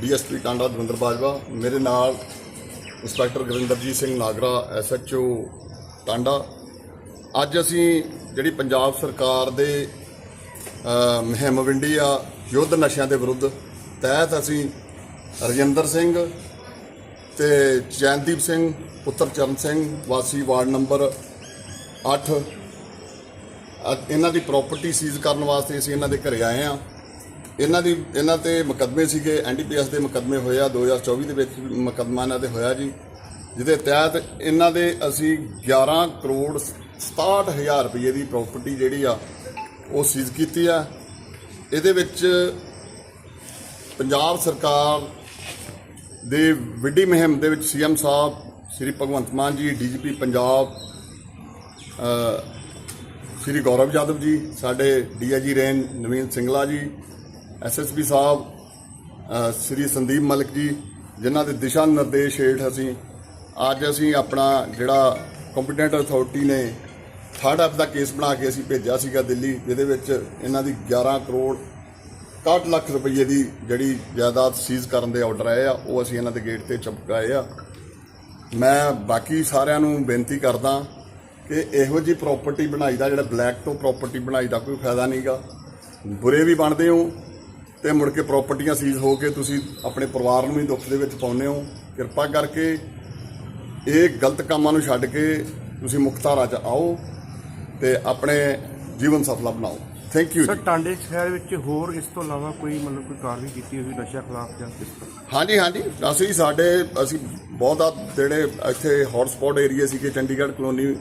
DSP Tanda Davinder Bajwa ਮੇਰੇ ਨਾਲ inspector Gurinderjit Singh Nagra SHO Tanda. ਅੱਜ ਅਸੀਂ ਜਿਹੜੀ ਪੰਜਾਬ ਸਰਕਾਰ ਦੇ ਅ, ਮੁਹਿੰਮ ਵਿੰਡੀ ਆ ਯੁੱਧ ਨਸ਼ਿਆਂ ਦੇ ਵਿਰੁੱਧ ਤਹਿਤ ਅਸੀਂ ਰਜਿੰਦਰ ਸਿੰਘ ਤੇ ਚੈਨਦੀਪ ਸਿੰਘ ਪੁੱਤਰ ਚਰਨ ਸਿੰਘ ਵਾਸੀ ਵਾਰਡ ਨੰਬਰ 8 ਇਹਨਾਂ ਦੀ ਪ੍ਰਾਪਰਟੀ ਸੀਜ਼ ਕਰਨ ਵਾਸਤੇ ਅਸੀਂ ਇਹਨਾਂ ਦੇ ਘਰੇ ਆਏ ਆ। ਇਹਨਾਂ ਦੀ, ਇਹਨਾਂ ਤੇ ਮੁਕੱਦਮੇ ਸੀਗੇ ਐਨਡੀਪੀਐਸ ਦੇ ਮੁਕੱਦਮੇ ਹੋਏ ਆ 2024 ਦੇ ਵਿੱਚ ਵੀ ਮੁਕੱਦਮਾ ਇਹਨਾਂ 'ਤੇ ਹੋਇਆ ਜੀ। ਜਿਹਦੇ ਤਹਿਤ ਇਹਨਾਂ ਦੇ ਅਸੀਂ 11 ਕਰੋੜ 67000 ਰੁਪਏ ਦੀ ਪ੍ਰਾਪਰਟੀ ਜਿਹੜੀ ਆ, ਉਹ ਸੀਜ਼ ਕੀਤੀ ਆ। ਇਹਦੇ ਵਿੱਚ ਪੰਜਾਬ ਸਰਕਾਰ ਦੇ ਵਿੱਢੀ ਮੁਹਿੰਮ ਦੇ ਵਿੱਚ ਸੀਐਮ ਸਾਹਿਬ, ਸ੍ਰੀ ਭਗਵੰਤ ਮਾਨ ਜੀ ਡੀਜੀਪੀ ਪੰਜਾਬ ਸ੍ਰੀ ਗੌਰਵ ਯਾਦਵ ਜੀ, ਸਾਡੇ DIG range, Naveen Singla ji SSP ਸਾਹਿਬ ਸ੍ਰੀ ਸੰਦੀਪ ਮਲਿਕ ਜੀ, ਜਿਨ੍ਹਾਂ ਦੇ ਦਿਸ਼ਾ ਨਿਰਦੇਸ਼ ਹੇਠ ਅਸੀਂ ਅੱਜ ਅਸੀਂ ਆਪਣਾ ਜਿਹੜਾ ਕੰਪੀਟੈਂਟ ਅਥਾਰਟੀ ਨੇ ਥਰਡ ਐਪ ਦਾ ਕੇਸ ਬਣਾ ਕੇ ਅਸੀਂ ਭੇਜਿਆ ਸੀਗਾ ਦਿੱਲੀ, ਜਿਹਦੇ ਵਿੱਚ ਇਹਨਾਂ ਦੀ 11 ਕਰੋੜ 61 ਲੱਖ ਰੁਪਏ ਦੀ ਜਿਹੜੀ ਜਾਇਦਾਦ ਸੀਜ਼ ਕਰਨ ਦੇ ਆਰਡਰ ਆਏ ਆ, ਉਹ ਅਸੀਂ ਇਹਨਾਂ ਦੇ ਗੇਟ ਤੇ ਚਪਕਾਏ ਆ। ਮੈਂ ਬਾਕੀ ਸਾਰਿਆਂ ਨੂੰ ਬੇਨਤੀ ਕਰਦਾ ਕਿ ਇਹੋ ਜੀ ਪ੍ਰਾਪਰਟੀ ਬਣਾਈ ਦਾ, ਜਿਹੜਾ ਬਲੈਕ ਤੋਂ ਪ੍ਰਾਪਰਟੀ ਬਣਾਈ ਦਾ ਕੋਈ ਫਾਇਦਾ ਨਹੀਂਗਾ ਬੁਰੇ ਵੀ ਬਣਦੇ ਹੋ ਤੇ ਮੁੜ ਕੇ ਪ੍ਰਾਪਰਟੀਆਂ ਸੀਜ਼ ਹੋ ਕੇ ਤੁਸੀਂ ਆਪਣੇ ਪਰਿਵਾਰ ਨੂੰ ਵੀ ਦੁੱਖ ਦੇ ਵਿੱਚ ਪਾਉਂਦੇ ਹੋ। ਕਿਰਪਾ ਕਰਕੇ ਇਹ ਗਲਤ ਕੰਮਾਂ ਨੂੰ ਛੱਡ ਕੇ ਤੁਸੀਂ ਮੁਖਤਾਰਾ 'ਚ ਆਓ ਤੇ ਆਪਣੇ ਜੀਵਨ ਸਫਲਾ ਬਣਾਓ। ਥੈਂਕ ਯੂ ਸਰ ਟਾਂਡੇ ਸ਼ਹਿਰ ਵਿੱਚ ਹੋਰ ਇਸ ਤੋਂ ਇਲਾਵਾ ਕੋਈ ਮਤਲਬ ਕੋਈ ਕਾਰਵਾਈ ਕੀਤੀ ਹੋਈ ਨਸ਼ਾ ਖਿਲਾਫ ਜਾਂ ਕਿਸ ਤਰ੍ਹਾਂ? ਹਾਂਜੀ ਹਾਂਜੀ। ਅਸੀਂ ਸਾਡੇ ਅਸੀਂ ਬਹੁਤਾ ਜਿਹੜੇ ਇੱਥੇ ਹੌਟ ਸਪੌਟ ਏਰੀਆ ਸੀਗੇ ਚੰਡੀਗੜ੍ਹ ਕਲੋਨੀ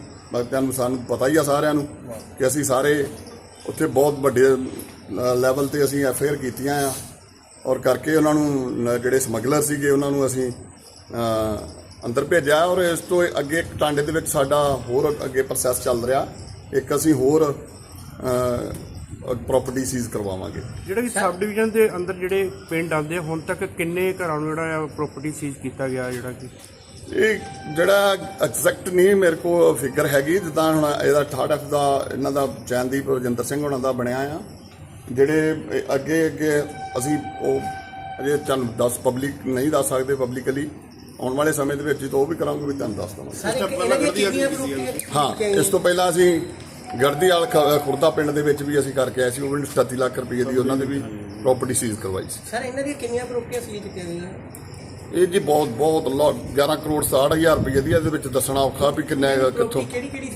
ਨੂੰ ਸਾਨੂੰ ਪਤਾ ਹੀ ਆ ਸਾਰਿਆਂ ਨੂੰ ਕਿ ਅਸੀਂ ਸਾਰੇ ਉੱਥੇ ਬਹੁਤ ਵੱਡੇ ਲੈਵਲ ਤੇ ਅਸੀਂ ਐਫਆਈਆਰ ਕੀਤੀਆਂ ਆ। ਔਰ ਕਰਕੇ ਉਹਨਾਂ ਨੂੰ ਜਿਹੜੇ ਸਮਗਲਰ ਸੀਗੇ ਉਹਨਾਂ ਨੂੰ ਅਸੀਂ ਅੰਦਰ ਭੇਜਿਆ। ਔਰ ਇਸ ਤੋਂ ਅੱਗੇ ਇੱਕ ਟਾਂਡੇ ਦੇ ਵਿੱਚ ਸਾਡਾ ਹੋਰ ਅੱਗੇ ਪ੍ਰੋਸੈਸ ਚੱਲ ਰਿਹਾ। ਇੱਕ ਅਸੀਂ ਹੋਰ ਪ੍ਰਾਪਰਟੀ ਸੀਜ਼ ਕਰਵਾਵਾਂਗੇ। ਜਿਹੜਾ ਕਿ ਸਬ ਡਿਵੀਜ਼ਨ ਦੇ ਅੰਦਰ ਜਿਹੜੇ ਪਿੰਡ ਆਉਂਦੇ ਆ, ਹੁਣ ਤੱਕ ਕਿੰਨੇ ਘਰਾਂ ਨੂੰ ਜਿਹੜਾ ਆ ਪ੍ਰਾਪਰਟੀ ਸੀਜ਼ ਕੀਤਾ ਗਿਆ ਜਿਹੜਾ ਕਿ? ਇਹ ਜਿਹੜਾ ਐਗਜ਼ੈਕਟ ਨਹੀਂ ਮੇਰੇ ਕੋਲ ਫਿਗਰ ਹੈਗੀ ਜਿੱਦਾਂ ਹੁਣ ਇਹਦਾ ਥਰਡ ਐਫ ਦਾ ਇਹਨਾਂ ਦਾ ਚੈਨਦੀਪ ਰਜਿੰਦਰ ਸਿੰਘ ਹੋਣਾ ਦਾ ਬਣਿਆ ਆ। ਜਿਹੜੇ ਅੱਗੇ ਅੱਗੇ ਅਸੀਂ ਉਹ ਅਜੇ ਤੁਹਾਨੂੰ ਦੱਸ ਪਬਲਿਕ ਨਹੀਂ ਦੱਸ ਸਕਦੇ ਪਬਲਿਕਲੀ ਆਉਣ ਵਾਲੇ ਸਮੇਂ ਦੇ ਵਿੱਚ ਤਾਂ ਉਹ ਵੀ ਕਰਾਂਗੇ ਵੀ ਤੁਹਾਨੂੰ ਦੱਸ ਦਵਾਂਗੇ। ਹਾਂ ਇਸ ਤੋਂ ਪਹਿਲਾਂ ਅਸੀਂ ਗੜਦੀ ਵਾਲ ਖੁਰਦਾ ਪਿੰਡ ਦੇ ਵਿੱਚ ਵੀ ਅਸੀਂ ਕਰਕੇ ਆਏ ਸੀ ਉਹ ਵੀ 37 ਲੱਖ ਰੁਪਏ ਦੀ ਉਹਨਾਂ ਦੇ ਵੀ ਪ੍ਰਾਪਰਟੀ ਸੀਜ਼ ਕਰਵਾਈ ਸੀ। ਸਰ ਇਹਨਾਂ ਦੀਆਂ ਕਿੰਨੀਆਂ ਪ੍ਰੋਪਰਟੀਆਂ ਸੀਲ ਕੀਤੀਆਂ ਗਈਆਂ ਇਹ ਜੀ ਬਹੁਤ ਬਹੁਤ ਲੋ 11 ਕਰੋੜ 60000 ਰੁਪਏ ਦੀ ਇਹਦੇ ਵਿੱਚ ਦੱਸਣਾ ਔਖਾ ਵੀ ਕਿੰਨਾ ਹੈਗਾ, ਕਿੱਥੋਂ। ਕਿਹੜੀ ਕਿਹੜੀ